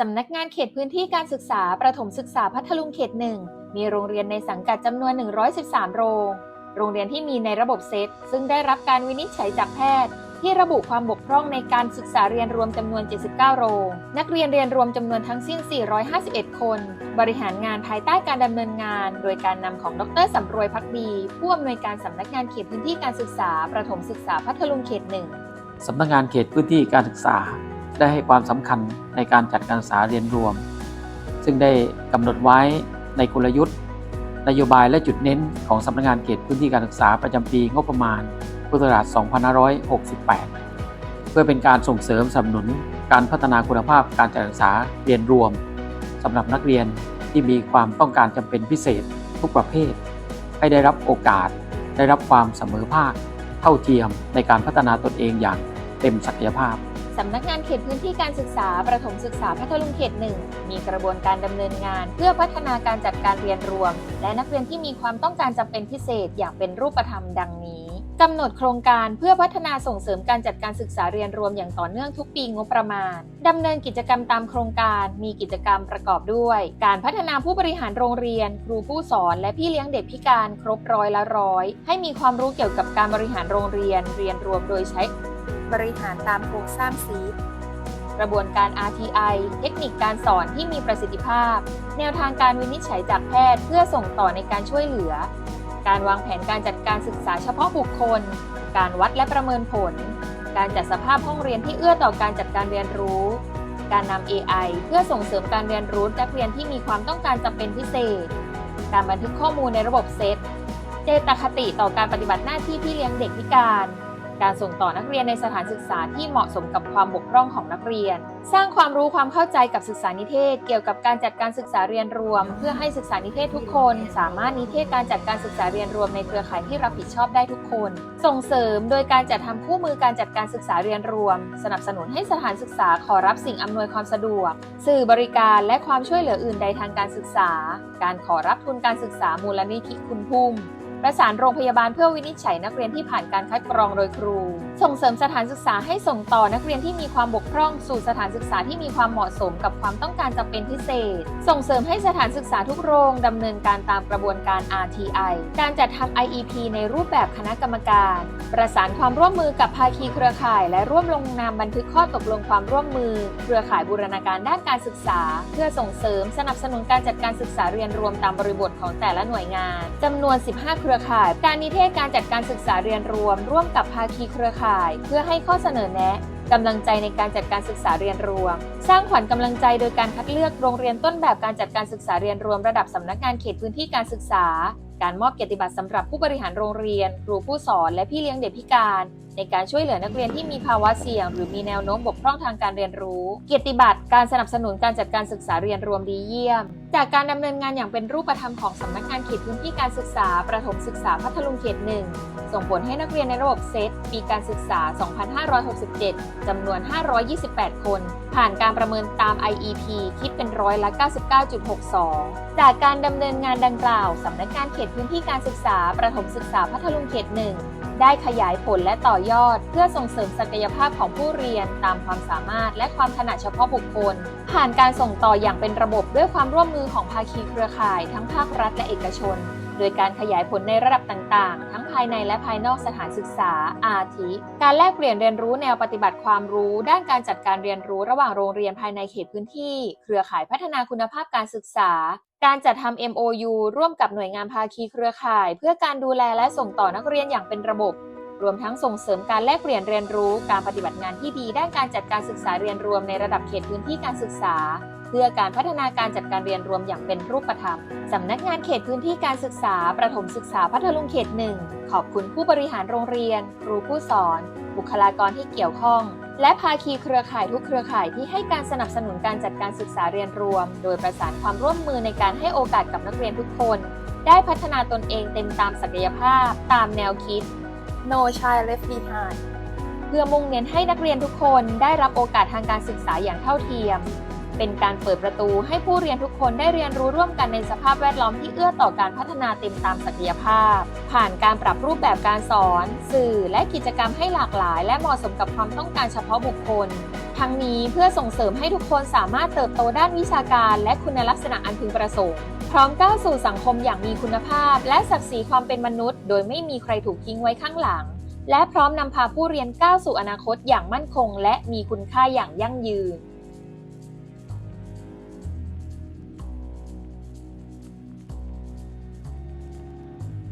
สำนักงานเขตพื้นที่การศึกษาประถมศึกษาพัทลุงเขตหนึ่งมีโรงเรียนในสังกัดจำนวน 113 โรง โรงเรียนที่มีในระบบเซตซึ่งได้รับการวินิจฉัยจากแพทย์ ที่ระบุความบกพร่องในการศึกษาเรียนรวมจำนวน 79 โรง นักเรียนเรียนรวมจำนวนทั้งสิ้น 451 คน บริหารงานภายใต้การดำเนินงาน โดยการนำของดรสำรวยพักดีผู้อำนวยการสำนักงานเขตพื้นที่การศึกษาประถมศึกษาพัทลุงเขตหนึ่งสำนักงานเขตพื้นที่การศึกษา ได้ให้ความสำคัญในการจัดการศึกษาเรียนรวม ซึ่งได้กำหนดไว้ในกลยุทธ์ นโยบายและจุดเน้นของสำนักงานเขตพื้นที่การศึกษาประจำปีงบประมาณพุทธศักราช 2568 เพื่อเป็นการส่งเสริมสนับสนุนการพัฒนาคุณภาพการจัดการศึกษาเรียนรวมสำหรับนักเรียนที่มีความต้องการจำเป็นพิเศษทุกประเภท ให้ได้รับโอกาส ได้รับความเสมอภาค เท่าเทียมในการพัฒนาตนเองอย่างเต็มศักยภาพ สำนักงานเขตพื้นที่การศึกษา ประถมศึกษาพัทลุงเขตหนึ่งมีกระบวนการดำเนินงาน เพื่อพัฒนาการจัดการเรียนรวม และนักเรียนที่มีความต้องการจำเป็นพิเศษอย่างเป็นรูปธรรมดังนี้กำหนดโครงการเพื่อพัฒนาส่งเสริมการจัดการศึกษาเรียนรวมอย่างต่อเนื่องทุกปีงบประมาณดำเนินกิจกรรมตามโครงการมีกิจกรรมประกอบด้วย การพัฒนาผู้บริหารโรงเรียน ครูผู้สอน และพี่เลี้ยงเด็กพิการครบร้อยละร้อย ให้มีความรู้เกี่ยวกับการบริหารโรงเรียน เรียนรวมโดยใช้ บริหารตามโครงสร้างซีดกระบวนการ RTI เทคนิคการสอนที่มีประสิทธิภาพ แนวทางการวินิจฉัยจากแพทย์เพื่อส่งต่อในการช่วยเหลือ การวางแผนการจัดการศึกษาเฉพาะบุคคล การวัดและประเมินผล การจัดสภาพห้องเรียนที่เอื้อต่อการจัดการเรียนรู้ การนำ AI เพื่อส่งเสริมการเรียนรู้นักเรียนที่มีความต้องการจำเป็นพิเศษ การบันทึกข้อมูลในระบบเซต เจตคติต่อการปฏิบัติหน้าที่พี่เลี้ยงเด็กพิการ การส่งต่อนักเรียนในสถานศึกษาที่เหมาะสมกับความบกพร่องของนักเรียน สร้างความรู้ความเข้าใจกับศึกษานิเทศ เกี่ยวกับการจัดการศึกษาเรียนรวม เพื่อให้ศึกษานิเทศทุกคน สามารถนิเทศการจัดการศึกษาเรียนรวมในเครือข่ายที่รับผิดชอบได้ทุกคน ส่งเสริมโดยการจัดทำคู่มือการจัดการศึกษาเรียนรวม สนับสนุนให้สถานศึกษาขอรับสิ่งอำนวยความสะดวก สื่อบริการและความช่วยเหลืออื่นใดทางการศึกษา การขอรับทุนการศึกษามูลนิธิคุณพุ่ม ประสานโรงพยาบาลเพื่อวินิจฉัยนักเรียนที่ผ่านการคัดกรองโดยครู ส่งเสริมสถานศึกษาให้ส่งต่อนักเรียนที่มีความบกพร่องสู่สถานศึกษาที่มีความเหมาะสมกับความต้องการจำเป็นพิเศษ ส่งเสริมให้สถานศึกษาทุกโรงดำเนินการตามกระบวนการ RTI การจัดทำ IEP ในรูปแบบคณะกรรมการ ประสานความร่วมมือกับภาคีเครือข่าย และร่วมลงนามบันทึกข้อตกลงความร่วมมือ เครือข่ายบูรณาการด้านการศึกษา เพื่อส่งเสริมสนับสนุนการจัดการศึกษาเรียนรวมตามบริบทของแต่ละหน่วยงานจำนวน 15 เครือข่าย การนิเทศการจัดการศึกษาเรียนรวม ร่วมกับภาคีเครือข่าย เพื่อให้ข้อเสนอแนะกำลังใจในการจัดการศึกษาเรียนรวม สร้างขวัญกำลังใจโดยการคัดเลือกโรงเรียนต้นแบบการจัดการศึกษาเรียนรวม ระดับสำนักงานเขตพื้นที่การศึกษา การมอบเกียรติบัตรสำหรับผู้บริหารโรงเรียน ครูผู้สอนและพี่เลี้ยงเด็กพิการ ในการช่วยเหลือนักเรียนที่มีภาวะเสี่ยง หรือมีแนวโน้มบกพร่องทางการเรียนรู้ เกียรติบัตรการสนับสนุนการจัดการศึกษาเรียนรวมดีเยี่ยม จากการดำเนินงานอย่างเป็นรูปธรรมของสำนักงานเขตพื้นที่การศึกษา ประถมศึกษาพัทลุงเขตหนึ่งส่งผลให้นักเรียนในระบบเซตปีการศึกษา 2567 จำนวน 528 คน ผ่านการประเมินตาม IEP คิดเป็นร้อยละ 99.62 จากการดำเนินงานดังกล่าวสำนักงานเขตพื้นที่การศึกษา ประถมศึกษาพัทลุงเขตหนึ่งได้ขยายผลและต่อยอด เพื่อส่งเสริมศักยภาพของผู้เรียนตามความสามารถและความถนัดเฉพาะบุคคล ผ่านการส่งต่ออย่างเป็นระบบด้วยความร่วมมือของภาคีเครือข่าย ทั้งภาครัฐและเอกชน โดยการขยายผลในระดับต่างๆ ทั้งภายในและภายนอกสถานศึกษา อาทิ การแลกเปลี่ยนเรียนรู้แนวปฏิบัติความรู้ ด้านการจัดการเรียนรู้ระหว่างโรงเรียนภายในเขตพื้นที่ เครือข่ายพัฒนาคุณภาพการศึกษา การจัดทำ MOU ร่วมกับหน่วยงานภาคีเครือข่าย เพื่อการดูแลและส่งต่อนักเรียนอย่างเป็นระบบ รวมทั้งส่งเสริมการแลกเปลี่ยนเรียนรู้ การปฏิบัติงานที่ดีด้านการจัดการศึกษาเรียนรวมในระดับเขตพื้นที่การศึกษา เพื่อการพัฒนาการจัดการเรียนรวมอย่างเป็นรูปธรรมสำนักงานเขตพื้นที่การศึกษา ประถมศึกษาพัทลุงเขตหนึ่งขอบคุณผู้บริหารโรงเรียน ครูผู้สอน บุคลากรที่เกี่ยวข้องและภาคีเครือข่ายทุกเครือข่ายที่ให้การสนับสนุนการจัดการศึกษาเรียนรวม โดยประสานความร่วมมือในการให้โอกาสกับนักเรียนทุกคน ได้พัฒนาตนเองเต็มตามศักยภาพ ตามแนวคิด No Child Left Behind เพื่อมุ่งเน้นให้นักเรียนทุกคนได้รับโอกาสทางการศึกษาอย่างเท่าเทียม เป็นการเปิดประตูให้ผู้เรียนทุกคนได้เรียนรู้ร่วมกันในสภาพแวดล้อมที่เอื้อต่อการพัฒนาเต็มตามศักยภาพ ผ่านการปรับรูปแบบการสอน สื่อและกิจกรรมให้หลากหลาย และเหมาะสมกับความต้องการเฉพาะบุคคลททั้งนี้เพื่อส่งเสริมให้ทุกคนสามารถเติบโตด้านวิชาการ และคุณลักษณะอันพึงประสงค์ พร้อมก้าวสู่สังคมอย่างมีคุณภาพ และศักดิ์ศรีความเป็นมนุษย์ โดยไม่มีใครถูกทิ้งไว้ข้างหลัง และพร้อมนำพาผู้เรียนก้าวสู่อนาคตอย่างมั่นคง และมีคุณค่าอย่างยั่งยืน